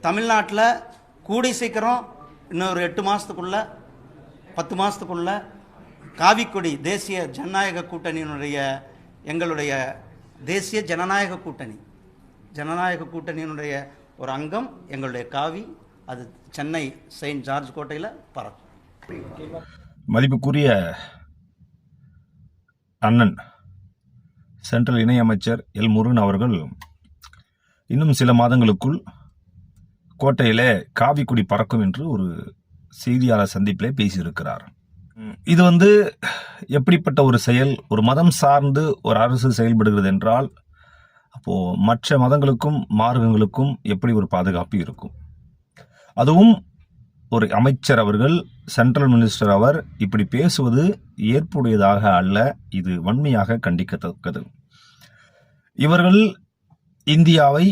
தமிழ்நாட்டில் கூடி சீக்கிரம் இன்னொரு எட்டு மாதத்துக்குள்ள பத்து மாதத்துக்குள்ள காவிக்கொடி தேசிய ஜனநாயக கூட்டணியினுடைய எங்களுடைய தேசிய ஜனநாயக கூட்டணி. ஜனநாயக கூட்டணியினுடைய ஒரு அங்கம் எங்களுடைய காவி அது சென்னை செயின்ட் ஜார்ஜ் கோட்டையில் பறக்கும். மதிப்புக்குரிய அண்ணன் சென்ட்ரல் இணையமைச்சர் எல் முருகன் அவர்கள் இன்னும் சில மாதங்களுக்குள் கோட்டையிலே காவிக்குடி பறக்கும் என்று ஒரு செய்தியாளர் சந்திப்பிலே பேசியிருக்கிறார். இது வந்து எப்படிப்பட்ட ஒரு செயல்? ஒரு மதம் சார்ந்து ஒரு அரசு செயல்படுகிறது என்றால் அப்போ மற்ற மதங்களுக்கும் மார்க்கங்களுக்கும் எப்படி ஒரு பாதுகாப்பு இருக்கும்? அதுவும் ஒரு அமைச்சர் அவர்கள் சென்ட்ரல் மினிஸ்டர் அவர் இப்படி பேசுவது ஏற்புடையதாக அல்ல இது வன்மையாக கண்டிக்கத்தக்கது. இவர்கள் இந்தியாவை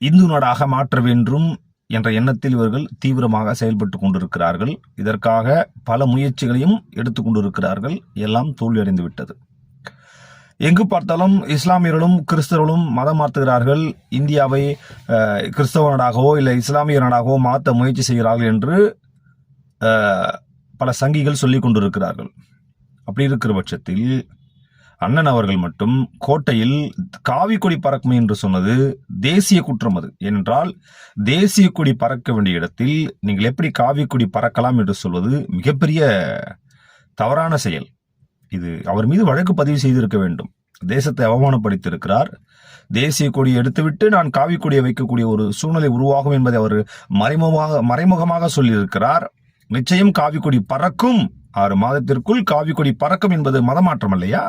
இந்து நாடாக மாற்ற வேண்டும் என்ற எண்ணத்தில் இவர்கள் தீவிரமாக செயல்பட்டு கொண்டிருக்கிறார்கள். இதற்காக பல முயற்சிகளையும் எடுத்து கொண்டிருக்கிறார்கள். எல்லாம் தோல்வியடைந்து விட்டது. எங்கு பார்த்தாலும் இஸ்லாமியர்களும் கிறிஸ்தவர்களும் மதம் மாற்றுகிறார்கள். இந்தியாவை கிறிஸ்தவ நாடாகவோ இல்லை இஸ்லாமிய நாடாகவோ மாற்ற முயற்சி செய்கிறார்கள் என்று பல சங்கிகள் சொல்லிக் கொண்டிருக்கிறார்கள். அப்படி இருக்கிற பட்சத்தில் அண்ணன் அவர்கள் மட்டும் கோட்டையில் காவி கொடி பறக்கும் என்று சொன்னது தேசிய குற்றம் அது. ஏனென்றால் தேசிய கொடி பறக்க வேண்டிய இடத்தில் நீங்கள் எப்படி காவி கொடி பறக்கலாம் என்று சொல்வது மிகப்பெரிய தவறான செயல். இது அவர் மீது வழக்கு பதிவு செய்திருக்க வேண்டும். தேசத்தை அவமானப்படுத்தியிருக்கிறார். தேசிய கொடியை எடுத்துவிட்டு நான் காவி கொடியை வைக்கக்கூடிய ஒரு சூழ்நிலை உருவாகும் என்பதை அவர் மறைமுகமாக மறைமுகமாக சொல்லியிருக்கிறார். நிச்சயம் காவி கொடி பறக்கும். ஆறு மாதத்திற்குள் காவி கொடி பறக்கும் என்பது மதமாற்றம் இல்லையா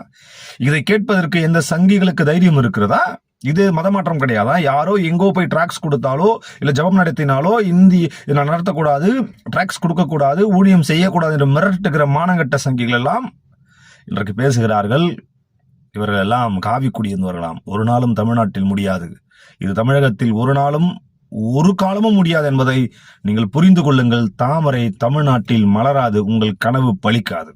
இதை கேட்பதற்கு எந்த சங்கிகளுக்கு தைரியம் இருக்கிறதா? இது மதமாற்றம் கிடையாதா? யாரோ எங்கோ போய் ட்ராக்ஸ் கொடுத்தாலோ இல்லை ஜபம் நடத்தினாலோ இந்தி இதை நடத்தக்கூடாது ட்ராக்ஸ் கொடுக்கக்கூடாது ஊழியம் செய்யக்கூடாது என்று மிரட்டுகிற மானங்கட்ட சங்கிகள் எல்லாம் இன்றைக்கு பேசுகிறார்கள். இவர்கள் எல்லாம் காவி குடியிருந்தவர்களாம் ஒரு நாளும் தமிழ்நாட்டில் முடியாது. இது தமிழகத்தில் ஒரு நாளும் ஒரு காலமும் முடியாது என்பதை நீங்கள் புரிந்து கொள்ளுங்கள். தாமரை தமிழ்நாட்டில் மலராது உங்கள் கனவு பலிக்காது.